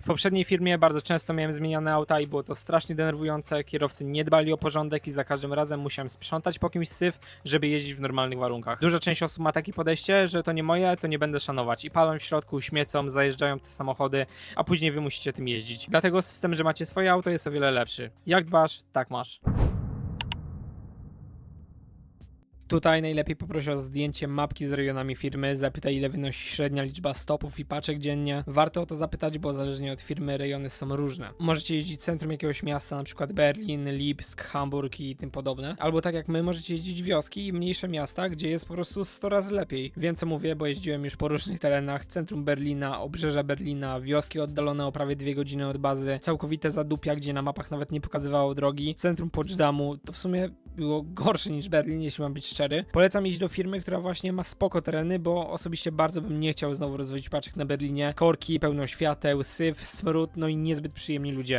W poprzedniej firmie bardzo często miałem zmieniane auta i było to strasznie denerwujące. Kierowcy nie dbali o porządek i za każdym razem musiałem sprzątać po kimś syf, żeby jeździć w normalnych warunkach. Duża część osób ma takie podejście, że to nie moje, to nie będę szanować. I palą w środku, śmiecą, zajeżdżają te samochody, a później wy musicie tym jeździć. Dlatego system, że macie swoje auto jest o wiele lepszy. Jak dbasz, tak masz. Tutaj najlepiej poproś o zdjęcie mapki z rejonami firmy, zapytaj ile wynosi średnia liczba stopów i paczek dziennie. Warto o to zapytać, bo zależnie od firmy rejony są różne. Możecie jeździć centrum jakiegoś miasta, na przykład Berlin, Lipsk, Hamburg i tym podobne. Albo tak jak my, możecie jeździć wioski i mniejsze miasta, gdzie jest po prostu 100 razy lepiej. Wiem co mówię, bo jeździłem już po różnych terenach, centrum Berlina, obrzeża Berlina, wioski oddalone o prawie dwie godziny od bazy, całkowite zadupia, gdzie na mapach nawet nie pokazywało drogi, centrum Potsdamu, to w sumie było gorsze niż Berlin, jeśli mam być szczery. Polecam iść do firmy, która właśnie ma spoko tereny, bo osobiście bardzo bym nie chciał znowu rozwodzić paczek na Berlinie. Korki, pełno świateł, syf, smród, no i niezbyt przyjemni ludzie.